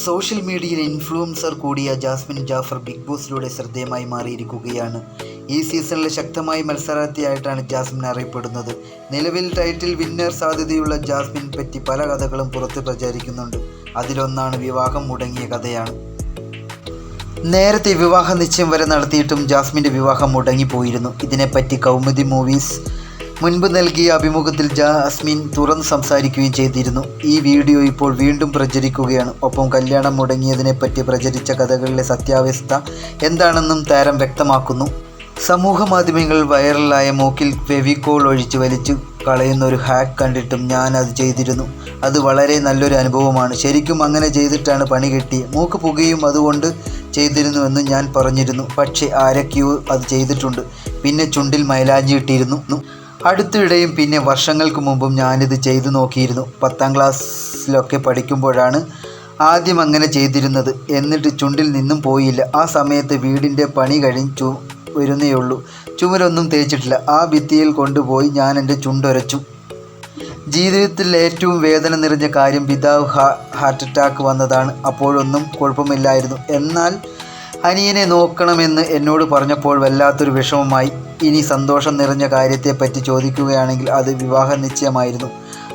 Social മീഡിയയിൽ influencer കൂടിയ Jasmine Jafar big ബോസിലൂടെ ശ്രദ്ധേയമായി മാറിയിരിക്കുകയാണ്. ഈ സീസണിലെ ശക്തമായ മത്സരാർത്ഥിയായിട്ടാണ് ജാസ്മിൻ അറിയപ്പെടുന്നത്. നിലവിൽ ടൈറ്റിൽ വിന്നർ സാധ്യതയുള്ള ജാസ്മിൻ പറ്റി പല കഥകളും പുറത്ത് പ്രചരിക്കുന്നുണ്ട്. അതിലൊന്നാണ് വിവാഹം മുടങ്ങിയ കഥയാണ്. നേരത്തെ വിവാഹ നിശ്ചയം വരെ നടത്തിയിട്ടും ജാസ്മിന്റെ വിവാഹം മുടങ്ങിപ്പോയിരുന്നു. ഇതിനെപ്പറ്റി കൗമുദി മൂവീസ് മുൻപ് നൽകിയ അഭിമുഖത്തിൽ ജാസ്മിൻ തുറന്ന് സംസാരിക്കുകയും ചെയ്തിരുന്നു. ഈ വീഡിയോ ഇപ്പോൾ വീണ്ടും പ്രചരിക്കുകയാണ്. ഒപ്പം കല്യാണം മുടങ്ങിയതിനെപ്പറ്റി പ്രചരിച്ച കഥകളിലെ സത്യാവസ്ഥ എന്താണെന്നും താരം വ്യക്തമാക്കുന്നു. സമൂഹ മാധ്യമങ്ങൾ വൈറലായ മൂക്കിൽ ഫെവിക്കോൾ ഒഴിച്ച് വലിച്ചു കളയുന്ന ഒരു ഹാക്ക് കണ്ടിട്ടും ഞാൻ അത് ചെയ്തിരുന്നു. അത് വളരെ നല്ലൊരു അനുഭവമാണ്. ശരിക്കും അങ്ങനെ ചെയ്തിട്ടാണ് പണി കിട്ടി മൂക്ക് പുകയും അതുകൊണ്ട് ചെയ്തിരുന്നുവെന്ന് ഞാൻ പറഞ്ഞിരുന്നു. പക്ഷേ ആരൊക്കെയോ അത് ചെയ്തിട്ടുണ്ട്. പിന്നെ ചുണ്ടിൽ മൈലാഞ്ചി ഇട്ടിരുന്നു. അടുത്തിടെയും പിന്നെ വർഷങ്ങൾക്ക് മുമ്പും ഞാനിത് ചെയ്തു നോക്കിയിരുന്നു. പത്താം ക്ലാസ്സിലൊക്കെ പഠിക്കുമ്പോഴാണ് ആദ്യം അങ്ങനെ ചെയ്തിരുന്നത്. എന്നിട്ട് ചുണ്ടിൽ നിന്നും പോയില്ല. ആ സമയത്ത് വീടിന്റെ പണി കഴിഞ്ഞു വരുന്നേയുള്ളൂ. ചുമരൊന്നും തേച്ചിട്ടില്ല. ആ ഭിത്തിയിൽ കൊണ്ടുപോയി ഞാൻ എന്റെ ചുണ്ടൊരച്ചു. ജീവിതത്തിൽ ഏറ്റവും വേദന നിറഞ്ഞ കാര്യം പിതാവ് ഹാർട്ട് അറ്റാക്ക് വന്നതാണ്. അപ്പോഴൊന്നും കുഴപ്പമില്ലായിരുന്നു. എന്നാൽ അനിയനെ നോക്കണമെന്ന് എന്നോട് പറഞ്ഞപ്പോൾ വല്ലാത്തൊരു വിഷമമായി. ഇനി സന്തോഷം നിറഞ്ഞ കാര്യത്തെപ്പറ്റി ചോദിക്കുകയാണെങ്കിൽ അത് വിവാഹ നിശ്ചയമായിരുന്നു.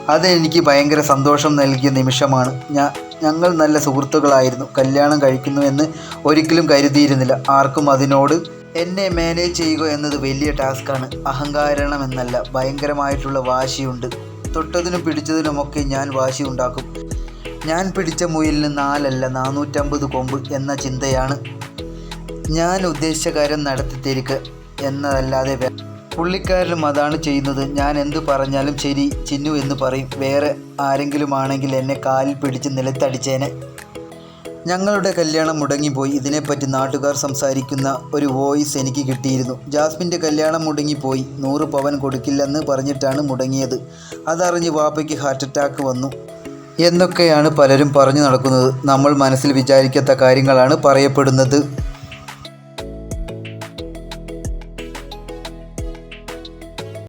അത് എനിക്ക് ഭയങ്കര സന്തോഷം നൽകിയ നിമിഷമാണ്. ഞാൻ ഞങ്ങൾ നല്ല സുഹൃത്തുക്കളായിരുന്നു. കല്യാണം കഴിക്കുന്നു എന്ന് ഒരിക്കലും കരുതിയിരുന്നില്ല. ആർക്കും അതിനോട് എന്നെ മാനേജ് ചെയ്യുക എന്നത് വലിയ ടാസ്ക്കാണ് അഹങ്കാരണമെന്നല്ല ഭയങ്കരമായിട്ടുള്ള വാശിയുണ്ട്. തൊട്ടതിനും പിടിച്ചതിനുമൊക്കെ ഞാൻ വാശി ഉണ്ടാക്കും. ഞാൻ പിടിച്ച മുയലിന് നാലല്ല നാനൂറ്റമ്പത് കൊമ്പ് എന്ന ചിന്തയാണ് ഞാൻ ഉദ്ദേശിച്ച കാര്യം നടത്തി എന്നതല്ലാതെ പുള്ളിക്കാരനും അതാണ് ചെയ്യുന്നത്. ഞാൻ എന്തു പറഞ്ഞാലും ശരി ചിന്നു എന്ന് പറയും. വേറെ ആരെങ്കിലും ആണെങ്കിൽ എന്നെ കാലിൽ പിടിച്ച് നിലത്തടിച്ചേനെ. ഞങ്ങളുടെ കല്യാണം മുടങ്ങിപ്പോയി. ഇതിനെപ്പറ്റി നാട്ടുകാർ സംസാരിക്കുന്ന ഒരു വോയിസ് എനിക്ക് കിട്ടിയിരുന്നു. ജാസ്മിന്റെ കല്യാണം മുടങ്ങിപ്പോയി. നൂറ് പവൻ കൊടുക്കില്ലെന്ന് പറഞ്ഞിട്ടാണ് മുടങ്ങിയത്. അതറിഞ്ഞ് വാപ്പയ്ക്ക് ഹാർട്ട് അറ്റാക്ക് വന്നു. എന്നൊക്കെയാണ് പലരും പറഞ്ഞു നടക്കുന്നത്. നമ്മൾ മനസ്സിൽ വിചാരിക്കാത്ത കാര്യങ്ങളാണ് പറയപ്പെടുന്നത്.